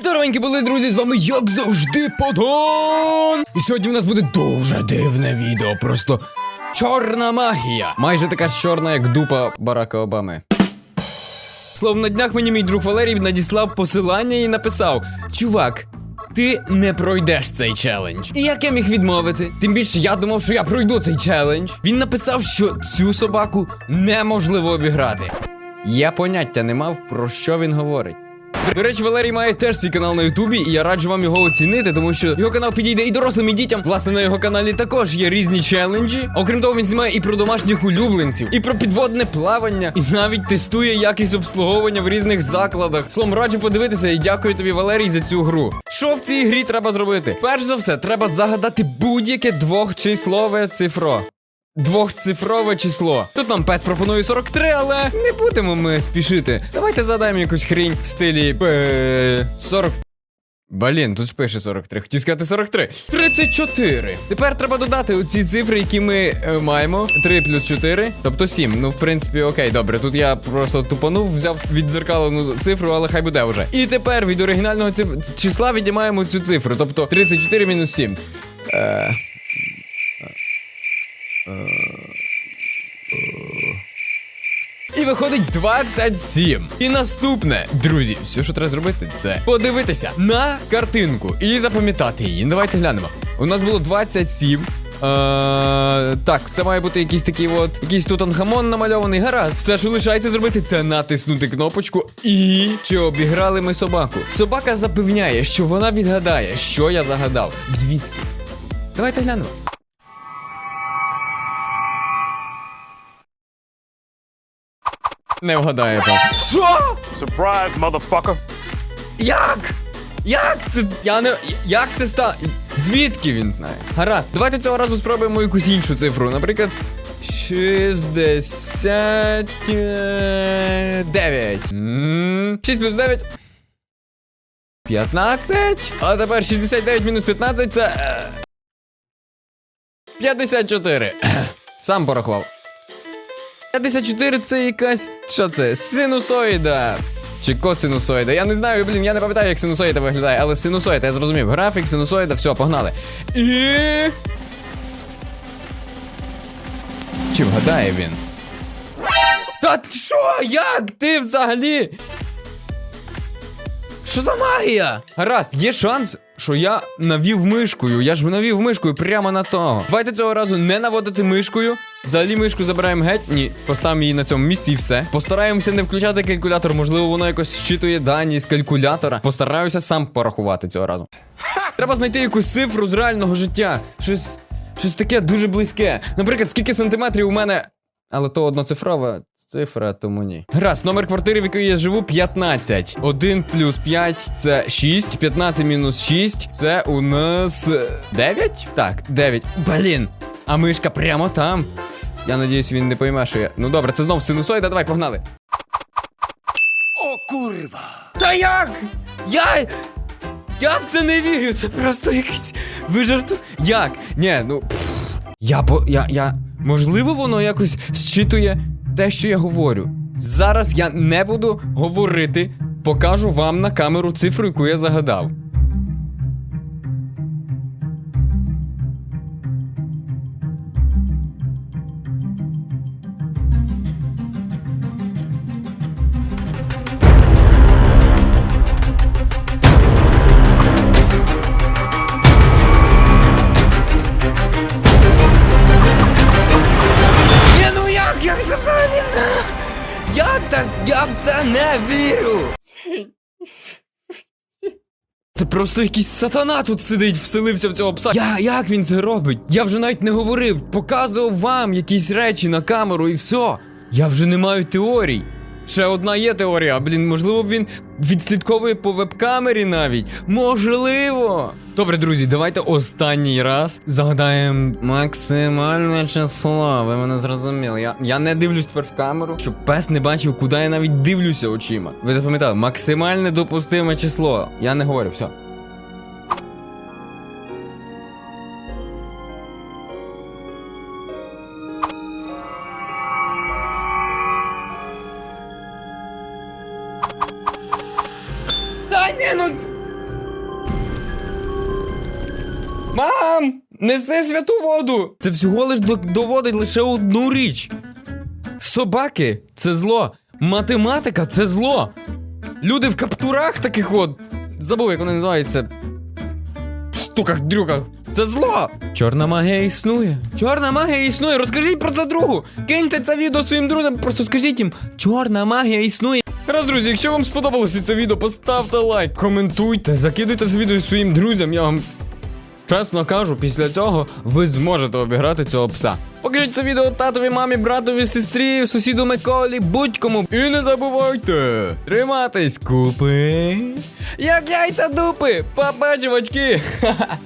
Здоровенькі були, друзі, з вами як завжди Подон! І сьогодні в нас буде дуже дивне відео, просто чорна магія. Майже така ж чорна, як дупа Барака Обами. Словом, на днях мені мій друг Валерій надіслав посилання і написав: Чувак, ти не пройдеш цей челендж. І як я міг відмовити? Тим більше я думав, що я пройду цей челендж. Він написав, що цю собаку неможливо обіграти. Я поняття не мав, про що він говорить. До речі, Валерій має теж свій канал на Ютубі, і я раджу вам його оцінити, тому що його канал підійде і дорослим, і дітям. Власне, на його каналі також є різні челенджі. Окрім того, він знімає і про домашніх улюбленців, і про підводне плавання, і навіть тестує якість обслуговування в різних закладах. Словом, раджу подивитися і дякую тобі, Валерій, за цю гру. Що в цій грі треба зробити? Перш за все, треба загадати будь-яке двохчислове цифро. Двохцифрове число. Тут нам пес пропонує 43, але не будемо ми спішити. Давайте задаємо якусь хрінь в стилі е, 40. Блін, тут пише 43. Хотів сказати 43. 34. Тепер треба додати оці цифри, які ми е, маємо. 3 плюс 4, тобто 7. Ну, в принципі, окей, добре. Тут я просто тупанув, взяв віддзеркалену цифру, але хай буде вже. І тепер від оригінального циф... числа віднімаємо цю цифру. Тобто 34 мінус 7. Е... І виходить 27. І наступне, друзі, все, що треба зробити, це подивитися на картинку і запам'ятати її. Давайте глянемо. У нас було 27. Е, так, це має бути якийсь такий от, якийсь тутанхамон намальований. Гаразд. Все, що лишається зробити, це натиснути кнопочку. І чи обіграли ми собаку? Собака запевняє, що вона відгадає, що я загадав. Звідки? Давайте глянемо. Не вгадаєте. Що? Surprise, motherfucker. Як? Як це? Я не. Як це ста. Звідки він знає? Гаразд, давайте цього разу спробуємо якусь іншу цифру. Наприклад, 69. 6 плюс 9. 15. А тепер 69 мінус 15 це. е, 54. Сам порахував. 54 це якась. Що це? Синусоїда. Чи косинусоїда. Я не знаю, блін, я не пам'ятаю, як синусоїда виглядає, але синусоїда, я зрозумів. Графік, синусоїда, все, погнали. І. Чи вгадає він? Та що? Як? Ти взагалі? Що за магія? Гаразд, є шанс, що я навів мишкою. Я ж навів мишкою прямо на того. Давайте цього разу не наводити мишкою. Взагалі мишку забираємо геть. Ні, поставимо її на цьому місці і все. Постараємося не включати калькулятор, можливо, воно якось щитує дані з калькулятора. Постараюся сам порахувати цього разу. Треба знайти якусь цифру з реального життя. Щось. Щось таке дуже близьке. Наприклад, скільки сантиметрів у мене. Але то одноцифрова цифра, тому ні. Гаразд, номер квартири, в якій я живу, 15. 1 плюс 5 це 6. 15 мінус 6 це у нас 9? Так, 9. Блін. А мишка прямо там. Я надіюсь, він не пойме, що я. Ну добре, це знов синусоїда, давай, погнали. О, курва! Та як? Я. Я в це не вірю, це просто якийсь. Ви жарту. Як? Ні, ну. Пф, я бо. Я. я. Можливо, воно якось зчитує те, що я говорю. Зараз я не буду говорити, покажу вам на камеру цифру, яку я загадав. Не вірю. Це просто якийсь сатана тут сидить, вселився в цього пса. Я, як він це робить? Я вже навіть не говорив, показував вам якісь речі на камеру і все. Я вже не маю теорій. Ще одна є теорія, блін, можливо, він відслідковує по веб-камері навіть. Можливо. Добре, друзі, давайте останній раз загадаємо максимальне число. Ви мене зрозуміли. Я, я не дивлюсь тепер в камеру, щоб пес не бачив, куди я навіть дивлюся очима. Ви запам'ятали, максимальне допустиме число. Я не говорю, все. Ні, ну... Мам! Неси святу воду! Це всього лиш доводить лише одну річ. Собаки це зло. Математика це зло. Люди в каптурах таких от. Забув, як вони називаються. Штуках, дрюках. Це зло! Чорна магія існує. Чорна магія існує. Розкажіть про це другу. Киньте це відео своїм друзям, просто скажіть їм, чорна магія існує. Раз, друзі, якщо вам сподобалося це відео, поставте лайк, коментуйте, закидуйте це відео своїм друзям. Я вам чесно кажу, після цього ви зможете обіграти цього пса. Покажіть це відео татові, мамі, братові, сестрі, сусіду Миколі, будь-кому. І не забувайте триматись купи. Як яйця дупи, папа, чувачки. Ха-ха.